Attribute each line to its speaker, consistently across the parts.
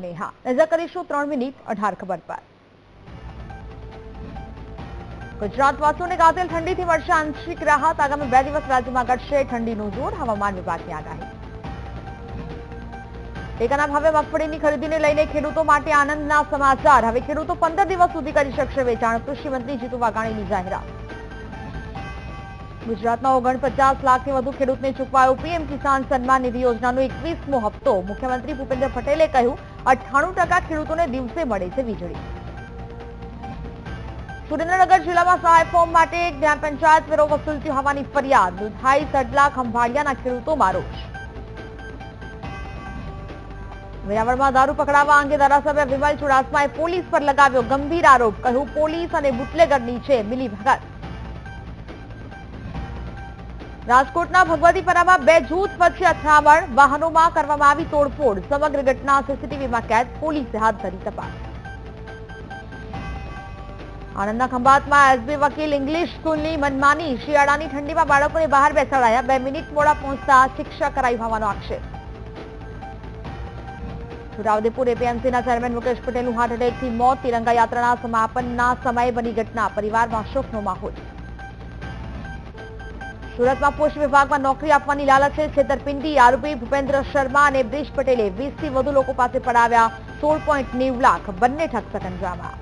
Speaker 1: નેહા નજર કરીશું ત્રણ મિનિટ અઢાર ખબર પર. ગુજરાતવાસીઓને ગાજેલ ઠંડીથી મળશે આંશિક રાહત. આગામી બે દિવસ રાજ્યમાં ઘટશે ઠંડીનું જોર. હવામાન વિભાગની આગાહી. ટેકાના ભાવે મગફળીની ખરીદીને લઈને ખેડૂતો માટે આનંદના સમાચાર. હવે ખેડૂતો પંદર દિવસ સુધી કરી શકશે વેચાણ. કૃષિ મંત્રી જીતુ વાઘાણીની જાહેરાત. ગુજરાતમાં ઓગણપચાસ લાખથી વધુ ખેડૂતને ચૂકવાયો પીએમ કિસાન સન્માન નિધિ યોજનાનો એકવીસમો હપ્તો. મુખ્યમંત્રી ભૂપેન્દ્ર પટેલે કહ્યું, અઠ્ઠાણું ખેડૂતોને દિવસે મળે છે વીજળી. સુરેન્દ્રનગર જિલ્લામાં સહાય ફોર્મ માટે ગ્રામ પંચાયત વેરો વસૂલતી હોવાની ફરિયાદ. દુધાઈ સડલા ખંભાળિયાના ખેડૂતોમાં રોષ. વેરાવળમાં દારૂ પકડાવવા અંગે ધારાસભ્ય વિમલ ચુડાસમાએ પોલીસ પર લગાવ્યો ગંભીર આરોપ. કહ્યું, પોલીસ અને બુટલેગરની છે, મિલીભગત. રાજકોટના ભગવતીપરામાં બે જૂથ વચ્ચે અથડામણ. વાહનોમાં કરવામાં આવી તોડફોડ. સમગ્ર ઘટના સીસીટીવીમાં કેદ. પોલીસે હાથ ધરી તપાસ. આણંદના ખંભાતમાં એસબી વકીલ ઇંગ્લિશ સ્કૂલની મનમાની. શિયાળાની ઠંડીમાં બાળકોને બહાર બેસાડાયા. બે મિનિટ મોડા પહોંચતા શિક્ષા કરાઈ હોવાનો આક્ષેપ. છોટાઉદેપુર એપીએમસીના ચેરમેન મુકેશ પટેલનું હાર્ટ એટેકથી મોત. તિરંગા યાત્રાના સમાપનના સમયે બની ઘટના. પરિવારમાં શોકનો માહોલ. સુરતમાં પોસ્ટ વિભાગમાં નોકરી આપવાની લાલચે છેતરપિંડી આરોપી ભૂપેન્દ્ર શર્મા અને બ્રિજ પટેલે વીસથી વધુ લોકો પાસે પડાવ્યા સોળ પોઈન્ટ લાખ. બંને ઠગ સકંજામાં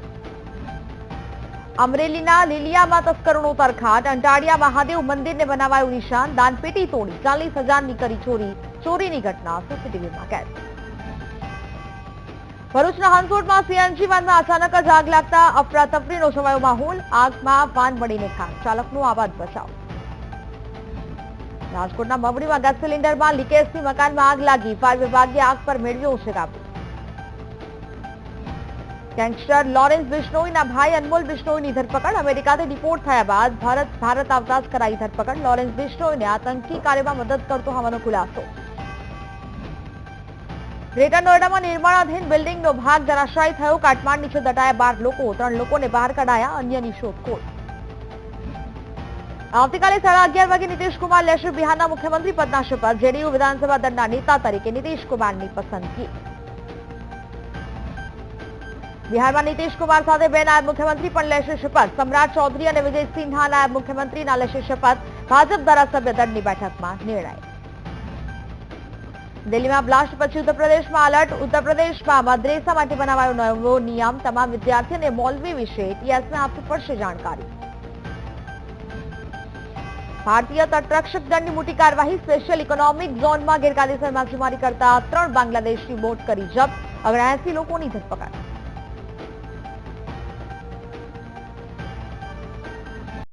Speaker 1: અમરેલીના લીલિયામાં તસ્કરોનો તરખાટ. અંટાળિયા મહાદેવ મંદિરને બનાવાયું નિશાન. દાનપેટી તોડી. ચાલીસ હજારની કરી ચોરી. ચોરીની ઘટના સીસીટીવીમાં કેદ. ભરૂચના હંસોટમાં સીએનજી વાનમાં અચાનક જ આગ લાગતા અફરાતફરીનો છવાયો માહોલ. આગમાં વાન બળીને ખાક. ચાલકનો આવાજ બચાવ. રાજકોટના મવડીમાં ગેસ સિલિન્ડરમાં લીકેજથી મકાનમાં આગ લાગી. ફાયર વિભાગે આગ પર મેળવ્યો છે કાબુ ગેંગસ્ટર લોરેન્સ બિશ્નોઈના ભાઈ અનમોલ બિશ્નોઈની ધરપકડ. અમેરિકાથી ડિપોર્ટ થયા બાદ ભારત ભારત આવતા જ કરાઈ ધરપકડ. લોરેન્સ બિશ્નોઈને આતંકી કાર્યમાં મદદ કરતો હોવાનો ખુલાસો. ગ્રેટર નોઈડામાં નિર્માણાધીન બિલ્ડિંગનો ભાગ ધરાશાયી થયો. કાટમાળ નીચે દટાયા બાર લોકો. ત્રણ લોકોને બહાર કઢાયા અન્યની શોધખોળ. આવતીકાલે સાડા અગિયાર વાગે નીતિશકુમાર લેશે બિહારના મુખ્યમંત્રી પદના શપથ જેડીયુ વિધાનસભા દળના નેતા તરીકે નીતિશકુમારની પસંદગી. બિહારમાં નીતિશકુમાર સાથે બે નાયબ મુખ્યમંત્રી પણ લેશે શપથ. સમ્રાટ ચૌધરી અને વિજય સિન્હા નાયબ મુખ્યમંત્રીના લેશે શપથ. ભાજપ ધારાસભ્ય દળની બેઠકમાં નિર્ણય. દિલ્હીમાં બ્લાસ્ટ પછી ઉત્તર પ્રદેશમાં અલર્ટ ઉત્તર મદ્રેસા માટે બનાવાયો નવો નિયમ. તમામ વિદ્યાર્થી અને મોલવી વિશે એટીએસને આપવી પડશે જાણકારી. ભારતીય તટરક્ષક દળની મોટી કાર્યવાહી સ્પેશિયલ ઇકોનોમિક ઝોનમાં ગેરકાયદેસર માછીમારી કરતા ત્રણ બાંગ્લાદેશની બોટ કરી જપ્ત. એસી લોકોની ધરપકડ.